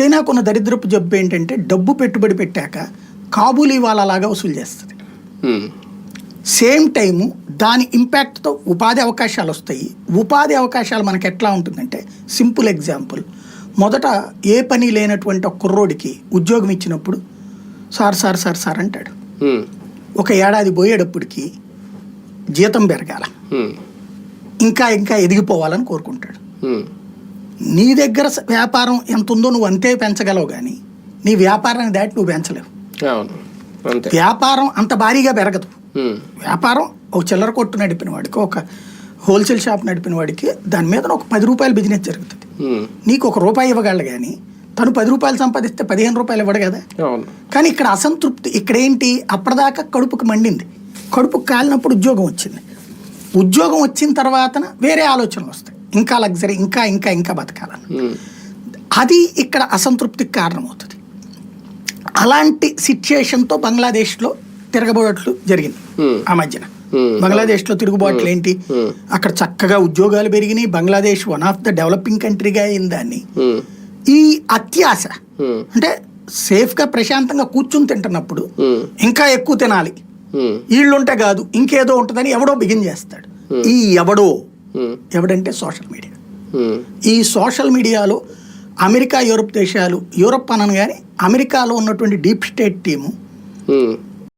చైనాకున్న దరిద్రపు జబ్బు ఏంటంటే డబ్బు పెట్టుబడి పెట్టాక కాబూలీ వాళ్ళలాగా వసూలు చేస్తుంది. సేమ్ టైము దాని ఇంపాక్ట్తో ఉపాధి అవకాశాలు వస్తాయి. ఉపాధి అవకాశాలు మనకి ఎట్లా ఉంటుందంటే సింపుల్ ఎగ్జాంపుల్. మొదట ఏ పని లేనటువంటి ఒక కుర్రోడికి ఉద్యోగం ఇచ్చినప్పుడు సార్ సార్ సార్ సార్ అంటాడు. ఒక ఏడాది పోయేటప్పటికి జీతం పెరగాల. ఇంకా ఇంకా ఎదిగిపోవాలని కోరుకుంటాడు. నీ దగ్గర వ్యాపారం ఎంత ఉందో నువ్వు అంతే పెంచగలవు కానీ నీ వ్యాపారాన్ని దాటి నువ్వు పెంచలేవు. వ్యాపారం అంత భారీగా పెరగదు. వ్యాపారం ఒక చిల్లర కొట్టు నడిపిన వాడికి ఒక హోల్సేల్ షాప్ నడిపిన వాడికి దాని మీద ఒక పది రూపాయల బిజినెస్ జరుగుతుంది. నీకు ఒక రూపాయి ఇవ్వగలడు కానీ తను పది రూపాయలు సంపాదిస్తే పదిహేను రూపాయలు ఇవ్వడు కదా? కానీ ఇక్కడ అసంతృప్తి ఇక్కడ ఏంటి అప్పటిదాకా కడుపుకి మండింది. కడుపుకి కాలినప్పుడు ఉద్యోగం వచ్చింది. ఉద్యోగం వచ్చిన తర్వాతన వేరే ఆలోచనలు వస్తాయి. ఇంకా లగ్జరీ ఇంకా ఇంకా ఇంకా బతకాలని. అది ఇక్కడ అసంతృప్తికి కారణమవుతుంది. అలాంటి సిచ్యుయేషన్తో బంగ్లాదేశ్లో తిరగబోట్లు జరిగింది. ఆ మధ్యన. బంగ్లాదేశ్లో తిరుగుబాట్లు ఏంటి. అక్కడ చక్కగా ఉద్యోగాలు పెరిగినాయి. Bangladesh one of the developing కంట్రీగా అయింది దాన్ని. ఈ అత్యాశ అంటే సేఫ్గా ప్రశాంతంగా కూర్చుని తింటున్నప్పుడు ఇంకా ఎక్కువ తినాలి. వీళ్ళుంటే కాదు ఇంకేదో ఉంటుందని ఎవడో బిగిన్ చేస్తాడు. ఈ ఎవడో ఎవడంటే సోషల్ మీడియా. ఈ సోషల్ మీడియాలో అమెరికా యూరప్ దేశాలు యూరప్ అనను కానీ అమెరికాలో ఉన్నటువంటి డీప్ స్టేట్ టీము